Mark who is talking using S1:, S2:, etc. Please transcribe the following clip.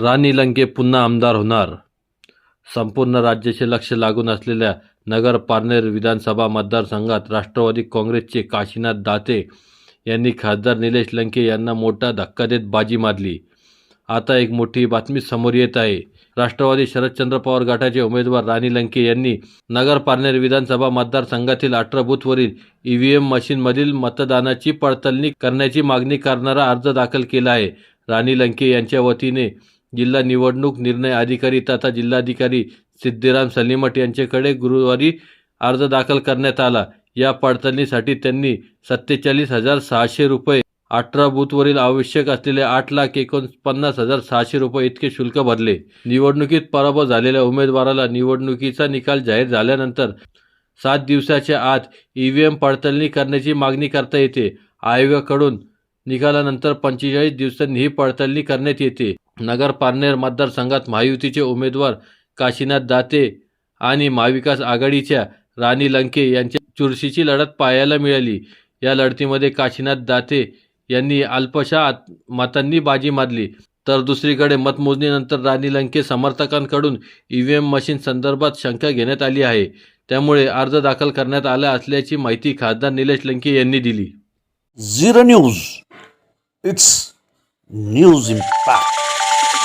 S1: राणी लंके पुन्हा आमदार होणार. संपूर्ण राज्याचे लक्ष लागून असलेल्या नगर पारनेर विधानसभा मतदारसंघात राष्ट्रवादी काँग्रेसचे काशीनाथ दाते यांनी खासदार निलेश लंके यांना मोठा धक्का देत बाजी मारली. आता एक मोठी बातमी समोर येत आहे. राष्ट्रवादी शरदचंद्र पवार गटाचे उमेदवार राणी लंके यांनी नगर पारनेर विधानसभा मतदारसंघातील अठरा बूथवरील ईव्हीएम मशीनमधील मतदानाची पडताळणी करण्याची मागणी करणारा अर्ज दाखल केला आहे. राणी लंके यांच्या वतीने जिल्हा निवडणूक निर्णय अधिकारी तथा जिल्हाधिकारी सिद्धिराम सलीमठ यांच्याकडे गुरुवारी अर्ज दाखल करण्यात आला. या पडताळणीसाठी त्यांनी सत्तेचाळीस हजार सहाशे रुपये अठरा बूथवरील आवश्यक असलेले आठ लाख एकोणपन्नास हजार सहाशे रुपये इतके शुल्क भरले. निवडणुकीत पराभव झालेल्या उमेदवाराला निवडणुकीचा निकाल जाहीर झाल्यानंतर सात दिवसाच्या आत ई व्ही एम पडताळणी करण्याची मागणी करता येते. आयोगाकडून निकालानंतर पंचेचाळीस दिवसांनी ही पडताळणी करण्यात येते. नगर पारनेर मतदारसंघात महायुतीचे उमेदवार काशीनाथ दाते आणि महाविकास आघाडीच्या राणी लंके यांच्या चुरशीची लढत पाहायला मिळाली. या लढतीमध्ये काशीनाथ दाते यांनी अल्पशा मतांनी बाजी मारली. तर दुसरीकडे मतमोजणीनंतर राणी लंके समर्थकांकडून ईव्हीएम मशीन संदर्भात शंका घेण्यात आली आहे. त्यामुळे अर्ज दाखल करण्यात आला असल्याची माहिती खासदार निलेश लंके यांनी दिली.
S2: Zero news. It's News Impact.